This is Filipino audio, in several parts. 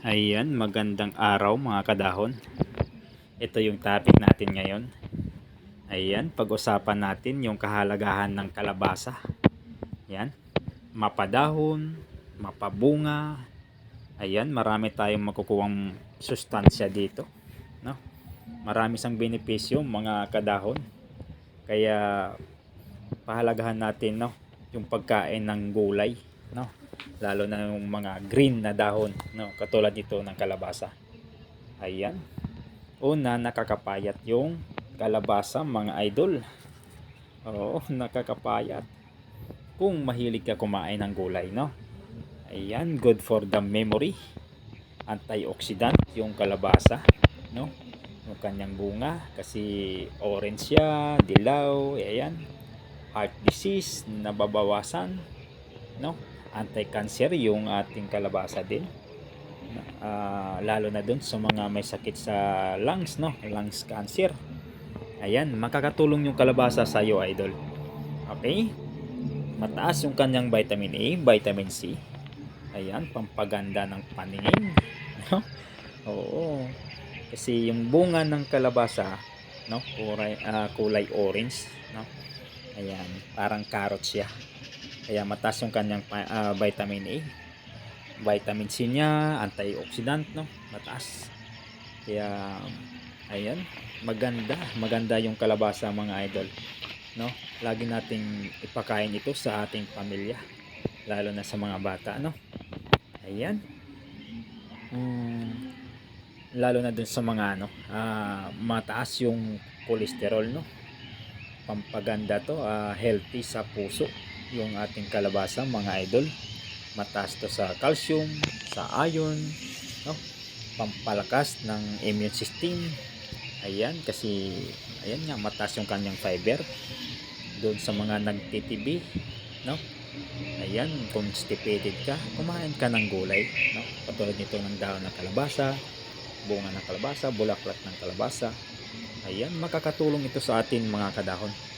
Ayan, magandang araw mga kadahon. Ito yung topic natin ngayon. Ayan, pag-usapan natin yung kahalagahan ng kalabasa. Ayan, mapadahon, mapabunga. Ayan, marami tayong makukuhang sustansya dito. No? Marami sang benepisyo mga kadahon. Kaya pahalagahan natin no, yung pagkain ng gulay. No? lalo na yung mga green na dahon no? Katulad nito ng kalabasa. Ayan. Una nakakapayat yung kalabasa mga idol. Oo nakakapayat. Kung mahilig ka kumain ng gulay no? Ayan good for the memory. Antioxidant yung kalabasa no? Yung kanyang bunga kasi orange siya dilaw ayan. Heart disease nababawasan no anti-cancer yung ating kalabasa din. Ah, lalo na dun sa mga may sakit sa lungs, no? Lungs cancer. Ayan, makakatulong yung kalabasa sa iyo, idol. Okay? Mataas yung kanyang vitamin A, vitamin C. Ayan, pampaganda ng paningin. No? Oo. Kasi yung bunga ng kalabasa, no? Kulay, ah, kulay orange, no? Ayan, parang carrot siya. Kaya mataas yung kanyang ah, vitamin A. Vitamin C niya, antioxidant, no? Mataas. Kaya, ayan, maganda. Maganda yung kalabasa mga idol. No? Lagi nating ipakain ito sa ating pamilya. Lalo na sa mga bata, no? Ayan. Mm, lalo na dun sa mga ano, ah, mataas yung cholesterol, no? Pampaganda to, ah, healthy sa puso yung ating kalabasa mga idol. Mataas to sa calcium sa iron no? Pampalakas ng immune system. Ayan kasi ayan nga mataas yung kanyang fiber doon sa mga nagtitibi no? Ayan constipated ka kumain ka ng gulay no? Katulad nito ng dahon ng kalabasa bunga ng kalabasa bulaklak ng kalabasa. Ayan makakatulong ito sa atin mga kadahon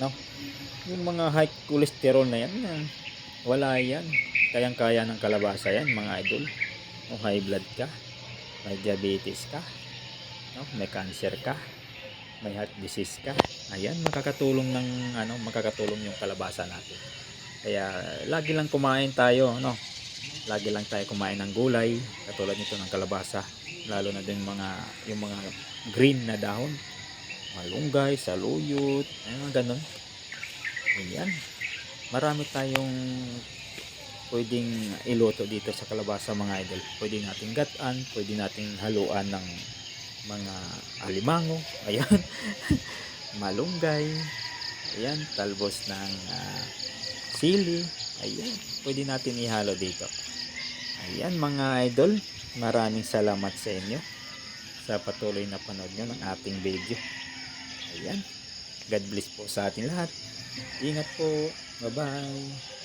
no? Yung mga high cholesterol na yan wala yan. Kayang kaya ng kalabasa yan mga idol. O high blood ka may diabetes ka no? may cancer ka may heart disease ka. Ayan makakatulong ng ano makakatulong yung kalabasa natin. Kaya lagi lang kumain tayo no? Lagi lang tayo kumain ng gulay katulad nito ng kalabasa. Lalo na din mga yung mga green na dahon malunggay, saluyot ayun ganun Ayan. Marami tayong pwedeng iluto dito sa kalabasa mga idol. Pwede nating gataan, pwede nating haluan ng mga alimango. Ayan. Malunggay. Ayan. Talbos ng ah, sili. Ayan. Pwede natin ihalo dito. Ayan mga idol. Maraming salamat sa inyo sa patuloy na panood nyo ng ating video. Ayan. God bless po sa atin lahat. Ingat po. Bye-bye.